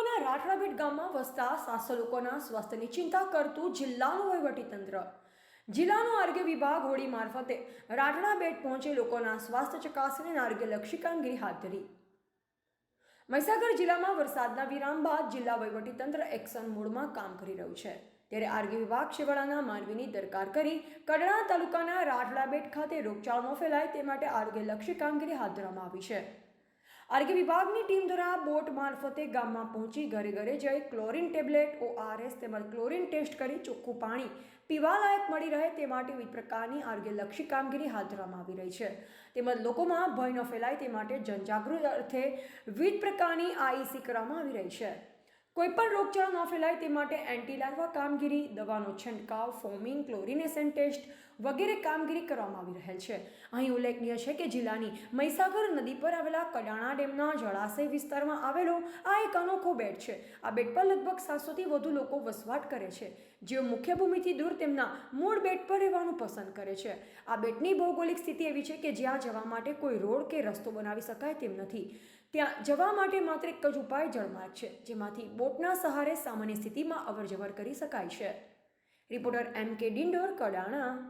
રાઠડાભેટ ગામમાં વસતા સાતસો લોકોના સ્વાસ્થ્યની ચિંતા કરતું જિલ્લાનું વહીવટીતંત્ર. જિલ્લાનો આરોગ્ય વિભાગ હોડી મારફતે રાઠડાબેટ પહોંચી લોકોના સ્વાસ્થ્ય ચકાસણી અને આરોગ્યલક્ષી કામગીરી હાથ ધરી. મહીસાગર જિલ્લામાં વરસાદના વિરામ બાદ જિલ્લા વહીવટીતંત્ર એક્શન મોડમાં કામ કરી રહ્યું છે. ત્યારે આરોગ્ય વિભાગ શિવાળાના માનવીની દરકાર કરી કડણા તાલુકાના રાઠડાબેટ ખાતે રોગચાળો ફેલાય તે માટે આરોગ્યલક્ષી કામગીરી હાથ ધરવામાં આવી છે. આરોગ્ય વિભાગની ટીમ દ્વારા બોટ મારફતે ગામમાં પહોંચી ઘરે ઘરે જઈ ક્લોરિન ટેબ્લેટ ઓઆરએસ તેમજ ક્લોરિન ટેસ્ટ કરી ચોખ્ખું પાણી પીવાલાયક મળી રહે તે માટે વિવિધ પ્રકારની આરોગ્યલક્ષી કામગીરી હાથ ધરવામાં આવી રહી છે. તેમજ લોકોમાં ભય ન ફેલાય તે માટે જનજાગૃતિ અર્થે વિવિધ પ્રકારની આઈસી કરવામાં આવી રહી છે. કોઈપણ રોગચાળો ન ફેલાય તે માટે એન્ટી લાર્વા કામગીરી, દવાનો છંટકાવ, ફોમિંગ ક્લોરિનેશન ટેસ્ટ વગેરે કામગીરી કરવામાં આવી રહેલ છે. અહીં ઉલ્લેખનીય છે કે જિલ્લાની મહીસાગર નદી પર આવેલા કડાણા ડેમના જળાશય વિસ્તારમાં આવેલો આ એક અનોખો બેટ છે. આ બેટ પર લગભગ સાતસોથી વધુ લોકો વસવાટ કરે છે. જેઓ મુખ્ય ભૂમિથી દૂર તેમના મૂળ બેટ પર રહેવાનું પસંદ કરે છે. આ બેટની ભૌગોલિક સ્થિતિ એવી છે કે જ્યાં જવા માટે કોઈ રોડ કે રસ્તો બનાવી શકાય તેમ નથી. ત્યાં જવા માટે માત્ર એક જ ઉપાય જળમાર્ગ છે, જેમાંથી બોટના સહારે સામાન્ય સ્થિતિમાં અવરજવર કરી શકાય છે. રિપોર્ટર એમ કે ડિંડોર કડાણા.